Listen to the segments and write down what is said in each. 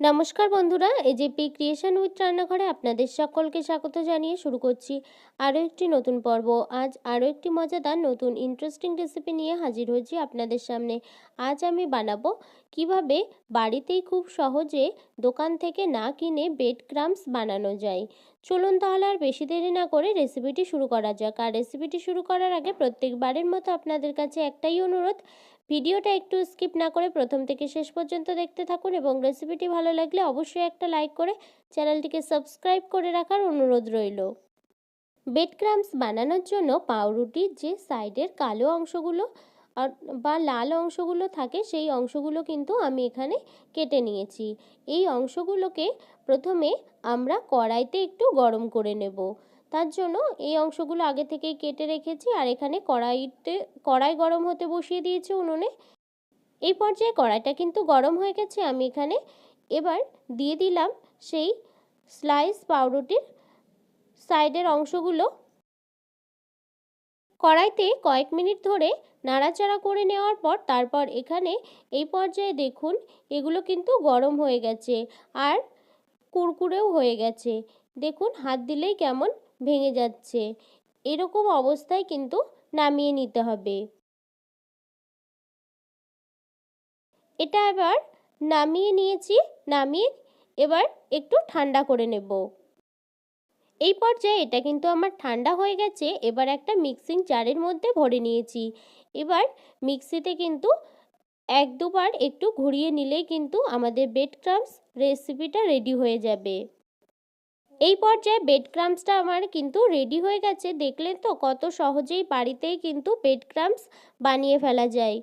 নমস্কার বন্ধুরা AJP creation with রান্নাঘরে আপনাদের সকলকে স্বাগত জানিয়ে শুরু করছি আরও একটি নতুন পর্ব। আজ আরও একটি মজাদার নতুন ইন্টারেস্টিং রেসিপি নিয়ে হাজির হয়েছি আপনাদের সামনে। আজ আমি বানাবো কীভাবে বাড়িতেই খুব সহজে দোকান থেকে না কিনে বেড ক্রামস বানানো যায়। চলুন তাহলে আর বেশি দেরি না করে রেসিপিটি শুরু করা যাক। আর রেসিপিটি শুরু করার আগে প্রত্যেকবারের মতো আপনাদের কাছে একটাই অনুরোধ ভিডিওটা একটু স্কিপ না করে প্রথম থেকে শেষ পর্যন্ত দেখতে থাকুন এবং রেসিপিটি ভালো লাগলে অবশ্যই একটা লাইক করে চ্যানেলটিকে সাবস্ক্রাইব করে রাখার অনুরোধ রইল। বেড ক্রামস বানানোর জন্য পাউরুটির যে সাইডের কালো অংশগুলো বা লাল অংশগুলো থাকে সেই অংশগুলো কিন্তু আমি এখানে কেটে নিয়েছি। এই অংশগুলোকে প্রথমে আমরা কড়াইতে একটু গরম করে নেব। তার জন্য এই অংশগুলো আগে থেকেই কেটে রেখেছি আর এখানে কড়াইতে, কড়াই গরম হতে বসিয়ে দিয়েছি উনুনে। এই পর্যায়ে কড়াইটা কিন্তু গরম হয়ে গেছে, আমি এখানে এবার দিয়ে দিলাম সেই স্লাইস পাউরুটির সাইডের অংশগুলো। কড়াইতে কয়েক মিনিট ধরে নাড়াচাড়া করে নেওয়ার পর তারপর এখানে এই পর্যায়ে দেখুন, এগুলো কিন্তু গরম হয়ে গেছে আর কুরকুরেও হয়ে গেছে। দেখুন, হাত দিলেই কেমন ভেঙে যাচ্ছে। এরকম অবস্থায় কিন্তু নামিয়ে নিতে হবে। এটা এবার নামিয়ে নিয়েছি, নামিয়ে এবার একটু ঠান্ডা করে নেব। এই পর্যায়ে এটা কিন্তু আমার ঠান্ডা হয়ে গেছে, এবার একটা মিক্সিং জারের মধ্যে ভরে নিয়েছি। এবার মিক্সিতে কিন্তু এক দুবার একটু ঘুরিয়ে নিলেই কিন্তু আমাদের বেড ক্রামস রেসিপিটা রেডি হয়ে যাবে। এই পর্যায়ে বেড ক্রামসটা আমার কিন্তু রেডি হয়ে গেছে। দেখলেন তো কত সহজেই বাড়িতেই কিন্তু বেড ক্রামস বানিয়ে ফেলা যায়।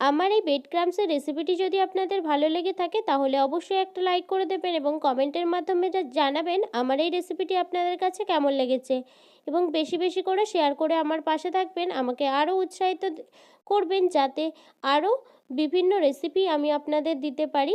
আমার এই বেড ক্রামসের রেসিপিটি যদি আপনাদের ভালো লেগে থাকে, তাহলে অবশ্যই একটা লাইক করে দেবেন এবং কমেন্টের মাধ্যমে জানাবেন আমার এই রেসিপিটি আপনাদের কাছে কেমন লেগেছে। এবং বেশি বেশি করে শেয়ার করে আমার পাশে থাকবেন, আমাকে আরও উৎসাহিত করবেন, যাতে আরও বিভিন্ন রেসিপি আমি আপনাদের দিতে পারি।